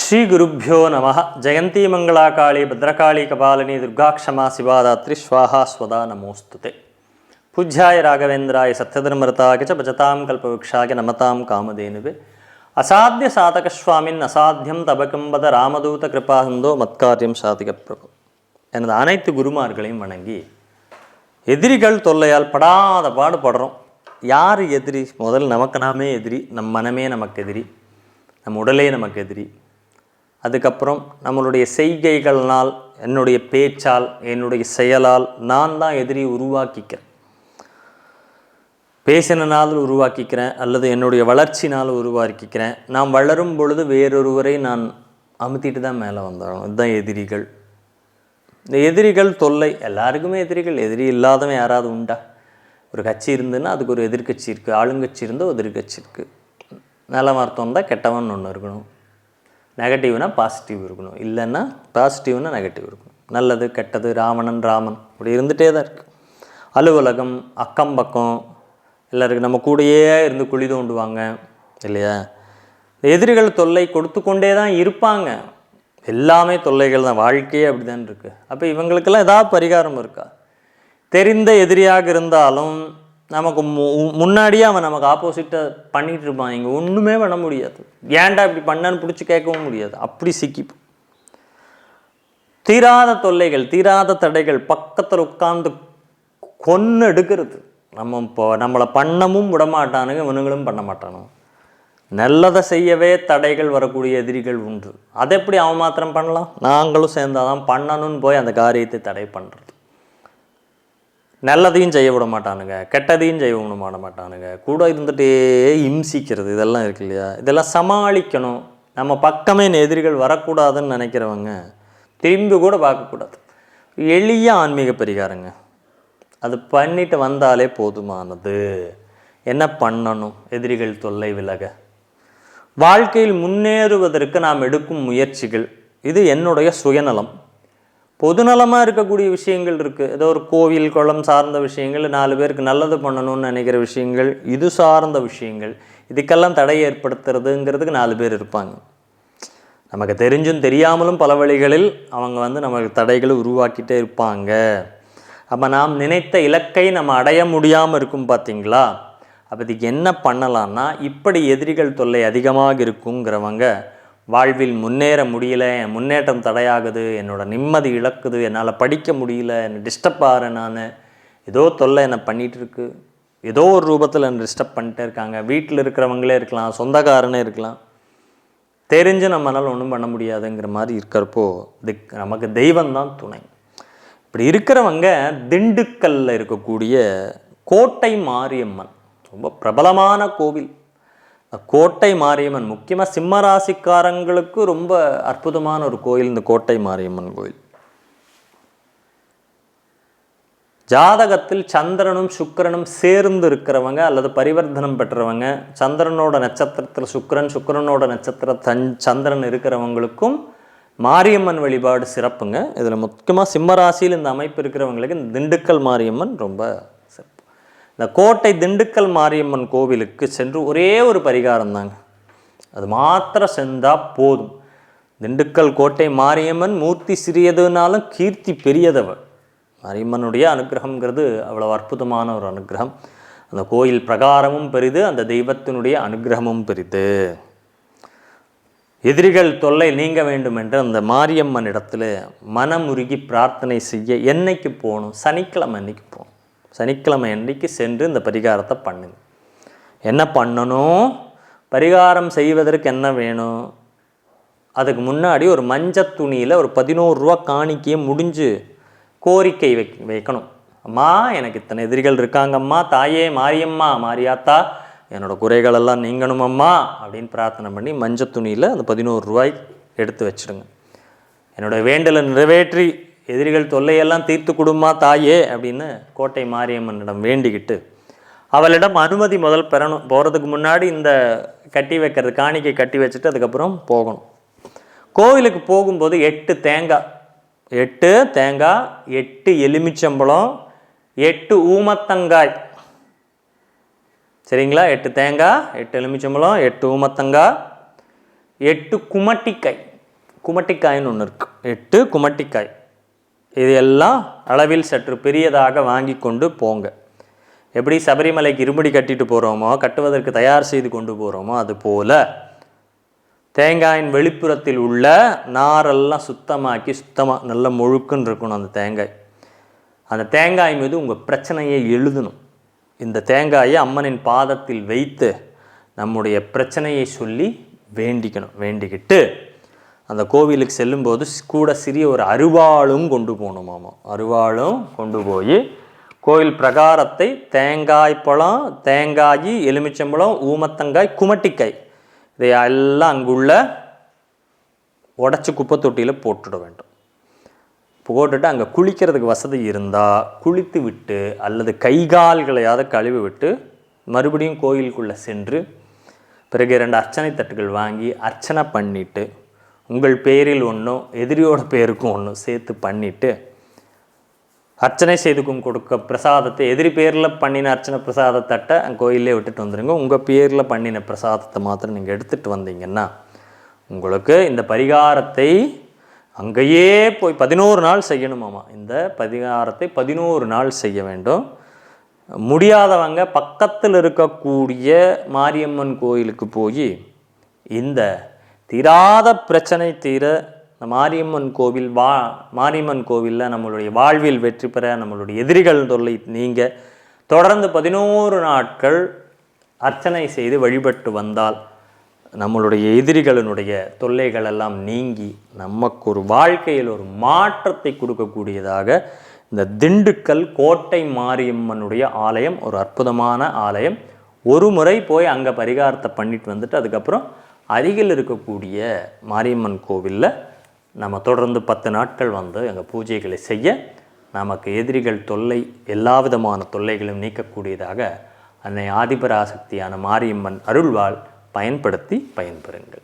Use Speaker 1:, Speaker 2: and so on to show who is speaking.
Speaker 1: ಶ್ರೀ ಗುರುಭ್ಯೋ ನಮಃ ಜಯಂತಿ ಮಂಗಳಾಕಾಳಿ ಭದ್ರಕಾಳಿ ಕಪಾಲಿನಿ ದುರ್ಗಾಕ್ಷಮಾ ಶಿವಾದಾತ್ರಿ ಸ್ವಾಹ ಸ್ವದಾ ஸ்வதா நமோஸ்துதே. ರಾಘವೇಂದ್ರಾಯ ಸತ್ಯಧರ್ಮರತಾಗ ಚ ಭಜತಾಂ ಕಲ್ಪವೃಕ್ಷಾಗೆ ನಮತಾಂ ಕಾಮಧೇನುವೆ ಅಸಾಧ್ಯ ಸಾಧಕ ಸ್ವಾಮಿನ್ அசாத்தியம் தபகம்பத ராமதூத கிருபாந்தோ மத்காரியம் சாதிக பிரபு. எனது அனைத்து குருமார்களையும் வணங்கி எதிரிகள் தொல்லையால் படாத பாடுபடுறோம் யார் எதிரி? முதல் நமக்கு நாமே எதிரி நம் மனமே நமக்கு எதிரி நம் உடலே நமக்கு எதிரி. அதுக்கப்புறம் நம்மளுடைய செய்கைகள்னால் என்னுடைய பேச்சால் என்னுடைய செயலால் நான் தான் எதிரி உருவாக்கிக்கிறேன். பேசினால் உருவாக்கிக்கிறேன் அல்லது என்னுடைய வளர்ச்சினால் உருவாக்கிக்கிறேன். நான் வளரும் பொழுது வேறொருவரை நான் அமுத்திட்டு தான் மேலே வந்தோம் இதுதான் எதிரிகள். இந்த எதிரிகள் தொல்லை எல்லாருக்குமே எதிரிகள். எதிரி இல்லாதவன் யாராவது உண்டா? ஒரு கட்சி இருந்துன்னா அதுக்கு ஒரு எதிர்க்கட்சி இருக்குது ஆளுங்கட்சி இருந்தால் எதிர்கட்சி எதிர்க்கட்சி இருக்குது நல்ல மருத்துவம் தான் கெட்டவன் ஒன்று இருக்கணும். நெகட்டிவ்னால் பாசிட்டிவ் இருக்கணும். இல்லைன்னா பாசிட்டிவ்னால் நெகட்டிவ் இருக்கணும். நல்லது கெட்டது ராவணன் ராமன். இப்படி இருந்துகிட்டே தான் இருக்குது அலுவலகம் அக்கம் பக்கம் எல்லாருக்கும் நம்ம கூடயே இருந்து குழி தோண்டுவாங்க இல்லையா? எதிரிகள் தொல்லை கொடுத்து கொண்டே தான் இருப்பாங்க. எல்லாமே தொல்லைகள் தான். வாழ்க்கையே அப்படி தான் இருக்குது அப்போ இவங்களுக்கெல்லாம் ஏதாவது பரிகாரம் இருக்கா? தெரிந்த எதிரியாக இருந்தாலும் நமக்கு மு- முன்னாடியே அவன் நமக்கு ஆப்போசிட்டாக பண்ணிகிட்டு இருப்பான். இங்கே ஒன்றுமே பண்ண முடியாது. ஏன்டா இப்படி பண்ணன்னு பிடிச்சி கேட்கவும் முடியாது. அப்படி சிக்கிப்போம் தீராத தொல்லைகள் தீராத தடைகள் பக்கத்தில் உட்காந்து கொன்று எடுக்கிறது. நம்ம இப்போ நம்மளை பண்ணமும் விட மாட்டானுங்க இவனுங்களும் பண்ண மாட்டானுங்க. நல்லதை செய்யவே தடைகள் வரக்கூடிய எதிரிகள் உண்டு. அதை எப்படி அவன் மாத்திரம் பண்ணலாம்? நாங்களும் சேர்ந்தாதான் பண்ணணும்னு போய் அந்த காரியத்தை தடை பண்ணுறது நல்லதையும் செய்ய விட மாட்டானுங்க கெட்டதையும் செய்ய விட மாட மாட்டானுங்க. கூட இருந்துகிட்டே இம்சிக்கிறது இதெல்லாம் இருக்கு இல்லையா? இதெல்லாம் சமாளிக்கணும். நம்ம பக்கமே எதிரிகள் வரக்கூடாதுன்னு நினைக்கிறவங்க திரும்பி கூட பார்க்கக்கூடாது. எளிய ஆன்மீக பரிகாரங்க. அது பண்ணிட்டு வந்தாலே போதுமானது. என்ன பண்ணணும்? எதிரிகள் தொல்லை விலக. வாழ்க்கையில் முன்னேறுவதற்கு நாம் எடுக்கும் முயற்சிகள். இது என்னுடைய சுயநலம். பொதுநலமாக இருக்கக்கூடிய விஷயங்கள் இருக்குது ஏதோ ஒரு கோவில் குளம் சார்ந்த விஷயங்கள் நாலு பேருக்கு நல்லது பண்ணணும்னு நினைக்கிற விஷயங்கள் இது சார்ந்த விஷயங்கள். இதுக்கெல்லாம் தடை ஏற்படுத்துறதுங்கிறதுக்கு நாலு பேர் இருப்பாங்க. நமக்கு தெரிஞ்சும் தெரியாமலும் பல வழிகளில் அவங்க வந்து நமக்கு தடைகளை உருவாக்கிட்டே இருப்பாங்க. அப்போ நாம் நினைத்த இலக்கை நம்ம அடைய முடியாமல் இருக்கும் பார்த்தீங்களா அப்போ இதுக்கு என்ன பண்ணலான்னா இப்படி எதிரிகள் தொல்லை அதிகமாக இருக்குங்கிறவங்க வாழ்வில் முன்னேற முடியல என் முன்னேற்றம் தடையாகுது என்னோடய நிம்மதி இழக்குது என்னால் படிக்க முடியல என்னை டிஸ்டர்ப் ஆகிறேன் நான். ஏதோ தொல்லை என்னை பண்ணிகிட்ருக்கு ஏதோ ஒரு ரூபத்தில் என்னை டிஸ்டர்ப் பண்ணிட்டே இருக்காங்க. வீட்டில் இருக்கிறவங்களே இருக்கலாம் சொந்தக்காரனே இருக்கலாம். தெரிஞ்சு நம்மளால் ஒன்றும் பண்ண முடியாதுங்கிற மாதிரி இருக்கிறப்போ திக் நமக்கு தெய்வம் தான் துணை. இப்படி இருக்கிறவங்க திண்டுக்கல்ல இருக்கக்கூடிய கோட்டை மாரியம்மன் ரொம்ப பிரபலமான கோவில். கோட்டை மாரியம்மன் முக்கியமாக சிம்ம ராசிக்காரங்களுக்கு ரொம்ப அற்புதமான ஒரு கோயில் இந்த கோட்டை மாரியம்மன் கோயில். ஜாதகத்தில் சந்திரனும் சுக்கிரனும் சேர்ந்து இருக்கிறவங்க அல்லது பரிவர்த்தனம் பெற்றவங்க சந்திரனோட நட்சத்திரத்தில் சுக்கிரன் சுக்கிரனோட நட்சத்திர தன் சந்திரன் இருக்கிறவங்களுக்கும் மாரியம்மன் வழிபாடு சிறப்புங்க. இதில் முக்கியமாக சிம்மராசியில் இந்த அமைப்பு இருக்கிறவங்களுக்கு இந்த திண்டுக்கல் மாரியம்மன் ரொம்ப இந்த கோட்டை திண்டுக்கல் மாரியம்மன் கோவிலுக்கு சென்று ஒரே ஒரு பரிகாரம் தாங்க. அது மாத்திரம் செஞ்சால் போதும். திண்டுக்கல் கோட்டை மாரியம்மன் மூர்த்தி சிறியதுனாலும் கீர்த்தி பெரியதவள் மாரியம்மனுடைய அனுகிரகங்கிறது அவ்வளோ அற்புதமான ஒரு அனுகிரகம். அந்த கோயில் பிரகாரமும் பெரிது அந்த தெய்வத்தினுடைய அனுகிரகமும் பெரிது. எதிரிகள் தொல்லை நீங்க வேண்டும் என்று அந்த மாரியம்மன் இடத்துல மனமுருகி பிரார்த்தனை செய்ய என்னைக்கு போகணும்? சனிக்கிழமை அன்னைக்கு போகணும். சனிக்கிழமை அன்றைக்கு சென்று இந்த பரிகாரத்தை பண்ணுங்க. என்ன பண்ணணும்? பரிகாரம் செய்வதற்கு என்ன வேணும்? அதுக்கு முன்னாடி ஒரு மஞ்சள் துணியில் ஒரு பதினோரு ரூபா காணிக்கையை முடிஞ்சு கோரிக்கை வை வைக்கணும். அம்மா எனக்கு இத்தனை எதிரிகள் இருக்காங்கம்மா தாயே மாரியம்மா மாரியாத்தா என்னோடய குறைகளெல்லாம் நீங்கணுமம்மா அப்படின்னு பிரார்த்தனை பண்ணி மஞ்சள் துணியில் அந்த பதினோரு ரூபாய் எடுத்து வச்சிடுங்க. என்னோட வேண்டலை நிறைவேற்றி எதிரிகள் தொல்லையெல்லாம் தீர்த்து கொடுமா தாயே? அப்படின்னு கோட்டை மாரியம்மனிடம் வேண்டிக்கிட்டு அவளிடம் அனுமதி முதல் பெறணும். போகிறதுக்கு முன்னாடி இந்த கட்டி வைக்கிறது காணிக்கை கட்டி வச்சுட்டு அதுக்கப்புறம் போகணும். கோவிலுக்கு போகும்போது எட்டு தேங்காய் எட்டு தேங்காய் எட்டு எலுமிச்சம்பழம் எட்டு ஊமத்தங்காய். சரிங்களா? எட்டு தேங்காய் எட்டு எலுமிச்சம்பழம் எட்டு ஊமத்தங்காய் எட்டு குமட்டிக்காய். குமட்டிக்காய்னு ஒன்று இருக்குது எட்டு குமட்டிக்காய். இது எல்லாம் அளவில் சற்று பெரியதாக வாங்கி கொண்டு போங்க. எப்படி சபரிமலைக்கு இருமுடி கட்டிட்டு போகிறோமோ கட்டுவதற்கு தயார் செய்து கொண்டு போகிறோமோ அது போல தேங்காயின் வெளிப்புறத்தில் உள்ள நாரெல்லாம் சுத்தமாக்கி சுத்தமாக நல்ல முழுக்குன்னு இருக்கணும் அந்த தேங்காய். அந்த தேங்காய் மீது உங்கள் பிரச்சனையை எழுதணும். இந்த தேங்காயை அம்மனின் பாதத்தில் வைத்து நம்முடைய பிரச்சனையை சொல்லி வேண்டிக்கணும் வேண்டிக்கிட்டு அந்த கோவிலுக்கு செல்லும்போது கூட சிறிய ஒரு அருவாளும் கொண்டு போகணுமாமா. அருவாளும் கொண்டு போய் கோயில் பிரகாரத்தை தேங்காய் பழம் தேங்காய் எலுமிச்சம்பழம் ஊமத்தங்காய் குமட்டிக்காய் இதை எல்லாம் அங்குள்ள உடச்சி குப்பை தொட்டியில் போட்டுட வேண்டும். போட்டுட்டு அங்கே குளிக்கிறதுக்கு வசதி இருந்தால் குளித்து விட்டு அல்லது கை கால்களையாவது கழுவி விட்டு மறுபடியும் கோயிலுக்குள்ளே சென்று பிறகு இரண்டு அர்ச்சனை தட்டுகள் வாங்கி அர்ச்சனை பண்ணிவிட்டு உங்கள் பேரில் ஒன்றும் எதிரியோட பேருக்கும் ஒன்றும் சேர்த்து பண்ணிவிட்டு அர்ச்சனை செய்துக்கும் கொடுக்க பிரசாதத்தை எதிரி பேரில் பண்ணின அர்ச்சனை பிரசாத கோயிலே விட்டுட்டு வந்துடுங்க உங்கள் பேரில் பண்ணின பிரசாதத்தை மாத்திரம் நீங்கள் எடுத்துகிட்டு வந்தீங்கன்னா உங்களுக்கு இந்த பரிகாரத்தை அங்கேயே போய் பதினோரு நாள் செய்யணுமாமா? இந்த பரிகாரத்தை பதினோரு நாள் செய்ய வேண்டும். முடியாதவங்க பக்கத்தில் இருக்கக்கூடிய மாரியம்மன் கோயிலுக்கு போய் இந்த தீராத பிரச்சனை தீர இந்த மாரியம்மன் கோவில் வா மாரியம்மன் கோவிலில் நம்மளுடைய வாழ்வில் வெற்றி பெற நம்மளுடைய எதிரிகள் தொல்லை நீங்க தொடர்ந்து பதினோரு நாட்கள் அர்ச்சனை செய்து வழிபட்டு வந்தால் நம்மளுடைய எதிரிகளினுடைய தொல்லைகள் எல்லாம் நீங்கி நமக்கு ஒரு வாழ்க்கையில் ஒரு மாற்றத்தை கொடுக்கக்கூடியதாக இந்த திண்டுக்கல் கோட்டை மாரியம்மனுடைய ஆலயம் ஒரு அற்புதமான ஆலயம். ஒரு முறை போய் அங்கே பரிகாரத்தை பண்ணிட்டு வந்துட்டு அதுக்கப்புறம் அருகில் இருக்கக்கூடிய மாரியம்மன் கோவிலில் நம்ம தொடர்ந்து பத்து நாட்கள் வந்து அங்கே பூஜைகளை செய்ய நமக்கு எதிரிகள் தொல்லை எல்லா விதமான தொல்லைகளும் நீக்கக்கூடியதாக அன்னை ஆதிபராசக்தியான மாரியம்மன் அருள்வாள் பயன்படுத்தி பயன்பெறுங்கள்.